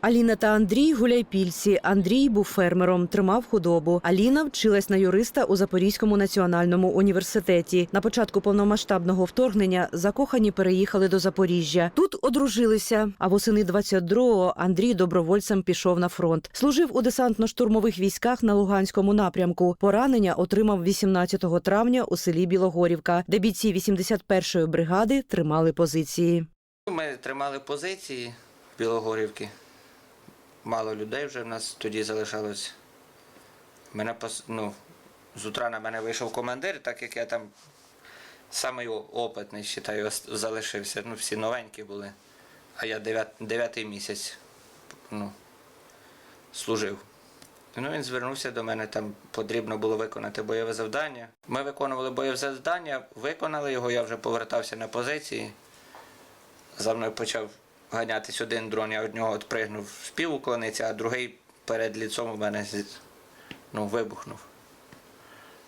Аліна та Андрій гуляйпільці. Андрій був фермером, тримав худобу. Аліна вчилась на юриста у Запорізькому національному університеті. На початку повномасштабного вторгнення закохані переїхали до Запоріжжя. Тут одружилися. А восени 22-го Андрій добровольцем пішов на фронт. Служив у десантно-штурмових військах на Луганському напрямку. Поранення отримав 18 травня у селі Білогорівка, де бійці 81-ї бригади тримали позиції. Ми тримали позиції Білогорівки. Мало людей вже в нас тоді залишалось. Мене ну, з утра на мене вийшов командир, так як я там самий опитний, вважаю, залишився. Ну, всі новенькі були. А я дев'ятий місяць ну, служив. Ну, він звернувся до мене, там потрібно було виконати бойове завдання. Ми виконували бойове завдання, виконали його, я вже повертався на позиції. За мною почав ганятись один дрон, я від нього відпригнув, спів уклонитися, а другий перед ліцом у мене ну, вибухнув.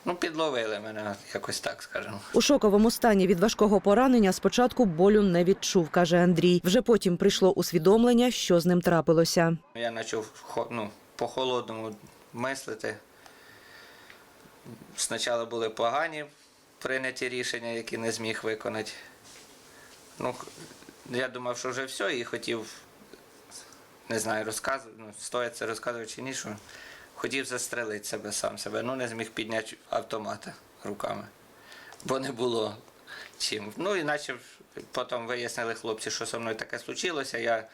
Ну, підловили мене, якось так скажемо. У шоковому стані від важкого поранення спочатку болю не відчув, каже Андрій. Вже потім прийшло усвідомлення, що з ним трапилося. Я почав ну, по-холодному мислити. Спочатку були погані прийняті рішення, які не зміг виконати. Ну, я думав, що вже все, і хотів, не знаю, розказувати, ну, стоїть це розказувати чи ні, що хотів застрелити себе сам себе, ну не зміг підняти автомата руками, бо не було чим. Ну і наче потім вияснили хлопці, що зі мною таке случилося. Я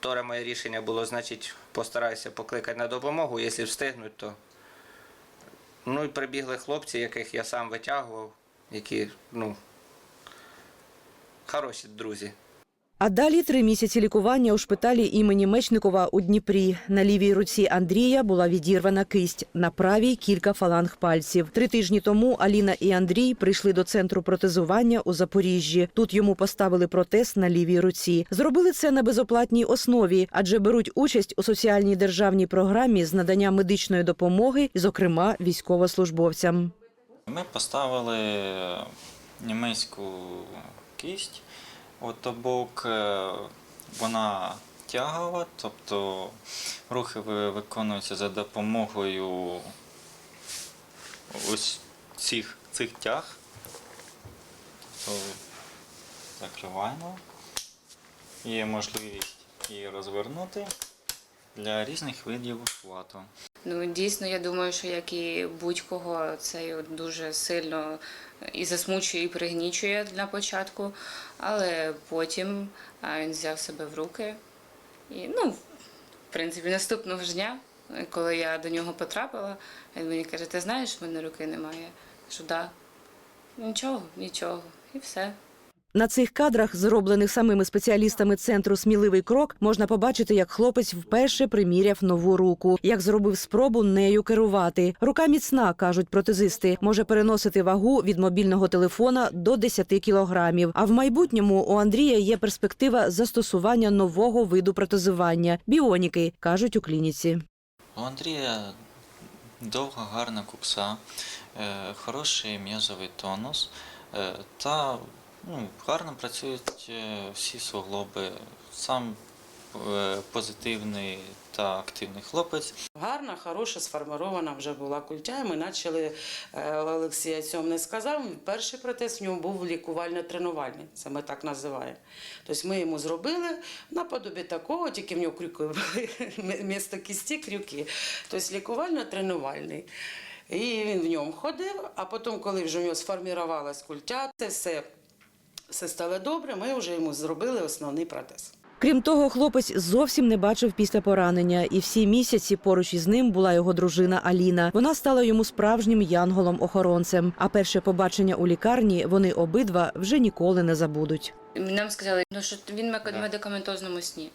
Торе моє рішення було, значить, постараюся покликати на допомогу, якщо встигнуть, то. Ну і прибігли хлопці, яких я сам витягував, які, ну, хороші друзі. А далі три місяці лікування у шпиталі імені Мечникова у Дніпрі. На лівій руці Андрія була відірвана кисть, на правій кілька фаланг пальців. Три тижні тому Аліна і Андрій прийшли до центру протезування у Запоріжжі. Тут йому поставили протез на лівій руці. Зробили це на безоплатній основі, адже беруть участь у соціальній державній програмі з надання медичної допомоги, зокрема військовослужбовцям. Ми поставили німецьку кість, от е, вона тягова, тобто рухи виконуються за допомогою ось цих, цих тяг. Тобто закриваємо. Є можливість її розвернути для різних видів хвату. Ну дійсно, я думаю, що як і будь-кого, це дуже сильно і засмучує, і пригнічує на початку, але потім він взяв себе в руки. І, ну, в принципі, наступного ж дня, коли я до нього потрапила, він мені каже: ти знаєш, в мене руки немає. Я кажу, да. Нічого, нічого. І все. На цих кадрах, зроблених самими спеціалістами центру Сміливий крок, можна побачити, як хлопець вперше приміряв нову руку, як зробив спробу нею керувати. Рука міцна, кажуть протезисти, може переносити вагу від мобільного телефона до 10 кілограмів. А в майбутньому у Андрія є перспектива застосування нового виду протезування біоніки, кажуть у клініці. У Андрія довга, гарна кукса, е, хороший м'язовий тонус е, та ну, гарно працюють е, всі суглоби. Сам е, позитивний та активний хлопець. Гарна, хороша, сформована вже була культя. Ми почали, е, Олексій цьому не сказав. Перший протез в ньому був лікувально-тренувальний, це ми так називаємо. Тобто ми йому зробили наподобі такого, тільки в нього крюки були, місто кісті крюки. Тобто лікувально-тренувальний. І він в ньому ходив, а потім, коли вже в нього сформувалась культя, це все, все стало добре, ми вже йому зробили основний протез. Крім того, хлопець зовсім не бачив після поранення, і всі місяці поруч із ним була його дружина Аліна. Вона стала йому справжнім янголом-охоронцем. А перше побачення у лікарні вони обидва вже ніколи не забудуть. Нам сказали, ну, що він в медикаментозному сні,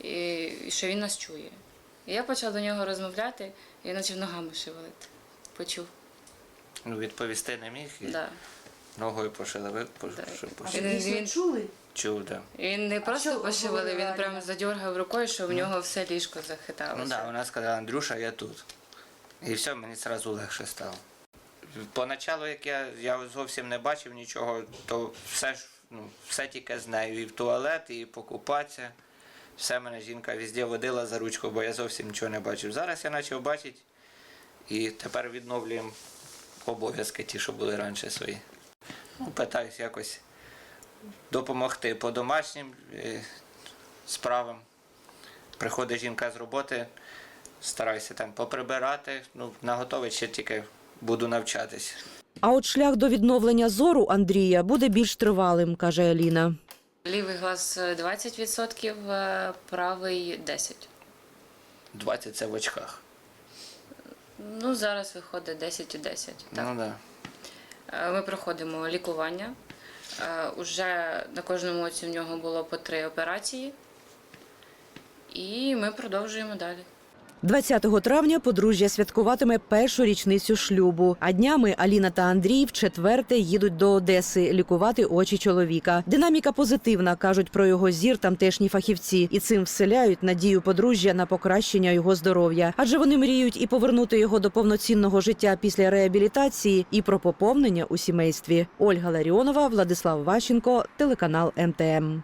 і, що він нас чує. І я почала до нього розмовляти, і він почав ногами шевелити. Почув. Ну, відповісти не міг і Да. Ногою пошили, Да. Він, чули? Чув, да. він не просто що пошевелив, він говорила прям Аліна? задергав рукою, що в нього все ліжко захиталося. Ну так, вона сказала, Андрюша, я тут. І все, мені одразу легше стало. Поначалу, як я, я зовсім не бачив нічого, то все ж ну, все тільки з нею. І в туалет, і покупатися. Все мене жінка везде водила за ручку, бо я зовсім нічого не бачив. Зараз я почав бачити і тепер відновлюємо обов'язки ті, що були раніше свої. Ну, питаюсь якось допомогти по домашнім е, справам. Приходить жінка з роботи, стараюся там поприбирати. Ну, наготовить ще тільки буду навчатись. А от шлях до відновлення зору Андрія буде більш тривалим, каже Аліна. Лівий глаз е, 20%, е, правий 10%. 20 це в очках. Ну, зараз виходить 10 і 10. Так. Ну, да. Е, Ми проходимо лікування. Е, Уже на кожному оці в нього було по три операції. І ми продовжуємо далі. 20 травня подружжя святкуватиме першу річницю шлюбу. А днями Аліна та Андрій вчетверте їдуть до Одеси лікувати очі чоловіка. Динаміка позитивна, кажуть про його зір тамтешні фахівці, і цим вселяють надію подружжя на покращення його здоров'я. Адже вони мріють і повернути його до повноцінного життя після реабілітації, і про поповнення у сімействі. Ольга Ларіонова, Владислав Ващенко, телеканал МТМ.